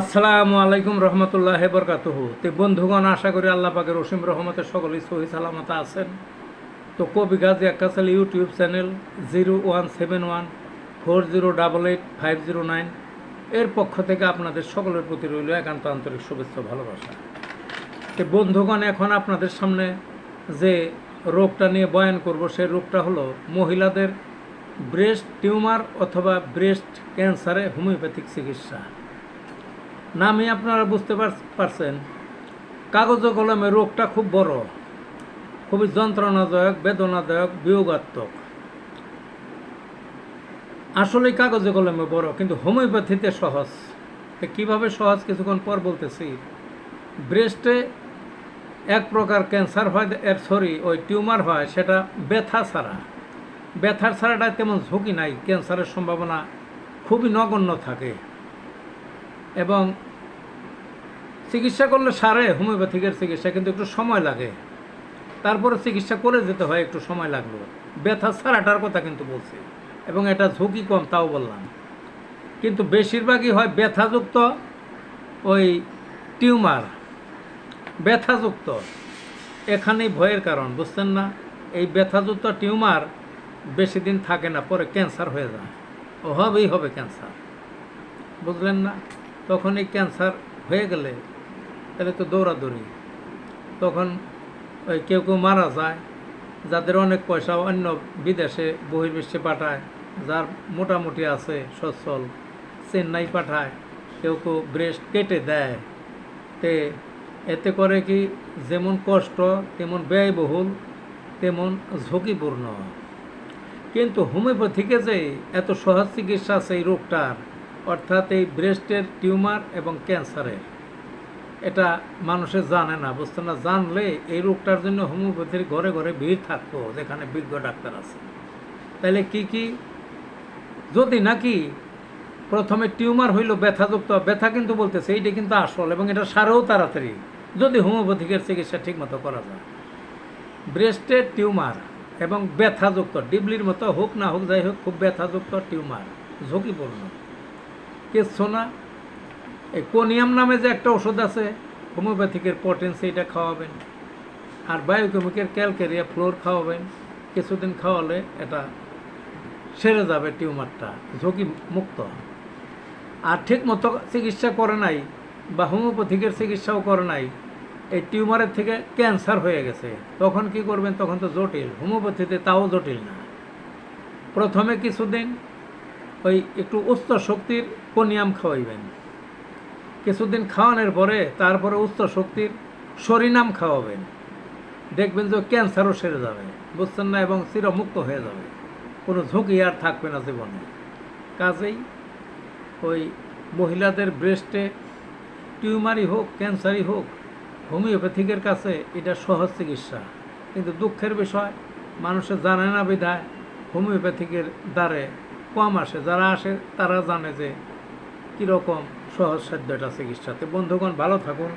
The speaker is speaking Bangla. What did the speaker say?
আসসালামু আলাইকুম রহমতুল্লাহ বরকাতুহু। তে বন্ধুগণ, আশা করি আল্লাহ পাকের রসিম রহমতে সকলেই সহি সালামত আছেন। তো কবি Gazi Akkasal YouTube channel zero one seven one, four zero double eight, five zero nine, এর পক্ষ থেকে আপনাদের সকলের প্রতি রইল একান্ত আন্তরিক শুভেচ্ছা ভালোবাসা। তো বন্ধুগণ, এখন আপনাদের সামনে যে রোগটা নিয়ে বয়ান করব, সেই রোগটা হলো মহিলাদের ব্রেস্ট টিউমার অথবা ব্রেস্ট ক্যান্সারে হোমিওপ্যাথিক চিকিৎসা। নামই আপনারা বুঝতে পার- পারছেন। কাগজে কলমে রোগটা খুব বড়। খুবই যন্ত্রণাদায়ক, বেদনাদায়ক, বিয়োগাত্মক। আসলে কাগজে কলমে বড়, কিন্তু হোমিওপ্যাথিতে সহজ। তো কীভাবে সহজ? কিছুক্ষণ পর বলতেছি। ব্রেস্টে এক প্রকার ক্যান্সার হয় সরি, ওই টিউমার হয়, সেটা ব্যথা ছাড়া। ব্যথার ছাড়াটা তেমন ঝুঁকি নাই, ক্যান্সারের সম্ভাবনা খুবই নগণ্য থাকে। এবং চিকিৎসা করলে সারে, হোমিওপ্যাথিকের চিকিৎসা, কিন্তু একটু সময় লাগে। তারপরে চিকিৎসা করে যেতে হয়, একটু সময় লাগল। ব্যথা ছাড়াটার কথা কিন্তু বলছি, এবং এটা ঝুঁকি কম, তাও বললাম। কিন্তু বেশিরভাগই হয় ব্যথাযুক্ত ওই টিউমার, ব্যথাযুক্ত। এখানেই ভয়ের কারণ, বুঝছেন না? এই ব্যথাযুক্ত টিউমার বেশি দিন থাকে না, পরে ক্যান্সার হয়ে যায়। ও হবেই হবে ক্যান্সার, বুঝলেন না? তখন এই ক্যান্সার হয়ে গেলে তাহলে তো দৌড়াদৌড়ি। তখন ওই কেউ কেউ মারা যায়, যাদের অনেক পয়সা অন্য বিদেশে বহির্বিশ্বে পাঠায়, যার মোটামুটি আছে সচ্ছল, চেন্নাই পাঠায়, কেউ কেউ ব্রেস্ট কেটে দেয়। তে এতে করে কি যেমন কষ্ট, তেমন ব্যয়বহুল, তেমন ঝুঁকিপূর্ণ। কিন্তু হোমিওপ্যাথিকে যে এত সহজ চিকিৎসা আছে এই রোগটার অর্থাৎ এই ব্রেস্টের টিউমার এবং ক্যান্সারের। এটা মানুষে জানে না, বুঝতে না, জানলে এই রোগটার জন্য হোমিওপ্যাথির ঘরে ঘরে ভিড় থাকতো, যেখানে বিজ্ঞ ডাক্তার আছে। তাহলে কি কি? যদি নাকি প্রথমে টিউমার হইল ব্যথাযুক্ত, ব্যথা কিন্তু বলতেছে, এইটা কিন্তু আসল এবং এটা সারেও তাড়াতাড়ি। যদি হোমিওপ্যাথিকের চিকিৎসা ঠিকমতো করা যায়। ব্রেস্টের টিউমার এবং ব্যথাযুক্ত, ডিবলির মতো হোক না হোক, যাই হোক, খুব ব্যথাযুক্ত টিউমার, ঝুঁকিপূর্ণ। কিচ্ছু না এই কোনিয়াম নামে যে একটা ওষুধ আছে, হোমিওপ্যাথিকের পটেন্সি এটা খাওয়াবেন। আর বায়োকেমিকের ক্যালকেরিয়া, ফ্লোর খাওয়াবেন। কিছুদিন খাওয়ালে এটা সেরে যাবে টিউমারটা, ঝুঁকি মুক্ত। আর ঠিক মতো চিকিৎসা করে নাই বা হোমিওপ্যাথিকের চিকিৎসাও করে নাই, এই টিউমারের থেকে ক্যান্সার হয়ে গেছে। তখন কি করবেন? তখন তো জটিল। হোমিওপ্যাথিতে তাও জটিল না। প্রথমে কিছুদিন ওই একটু উচ্চ শক্তির কোনিয়াম খাওয়াইবেন। কিছুদিন খাওয়ানোর পরে তারপরে উচ্চ শক্তির সরিনাম খাওয়াবেন। দেখবেন যে ক্যান্সারও সেরে যাবে, বুঝছেন না, এবং চিরমুক্ত হয়ে যাবে। কোনো ঝুঁকি আর থাকবে না জীবনে। কাজেই ওই মহিলাদের ব্রেস্টে টিউমারই হোক, ক্যান্সারই হোক, হোমিওপ্যাথিকের কাছে এটা সহজ চিকিৎসা। কিন্তু দুঃখের বিষয় মানুষের জানে না বিধায় হোমিওপ্যাথিকের দ্বারে কম আসে। যারা আসে তারা জানে যে কীরকম সহজসাধ্য এটা চিকিৎসাতে। বন্ধুগণ ভালো থাকুন।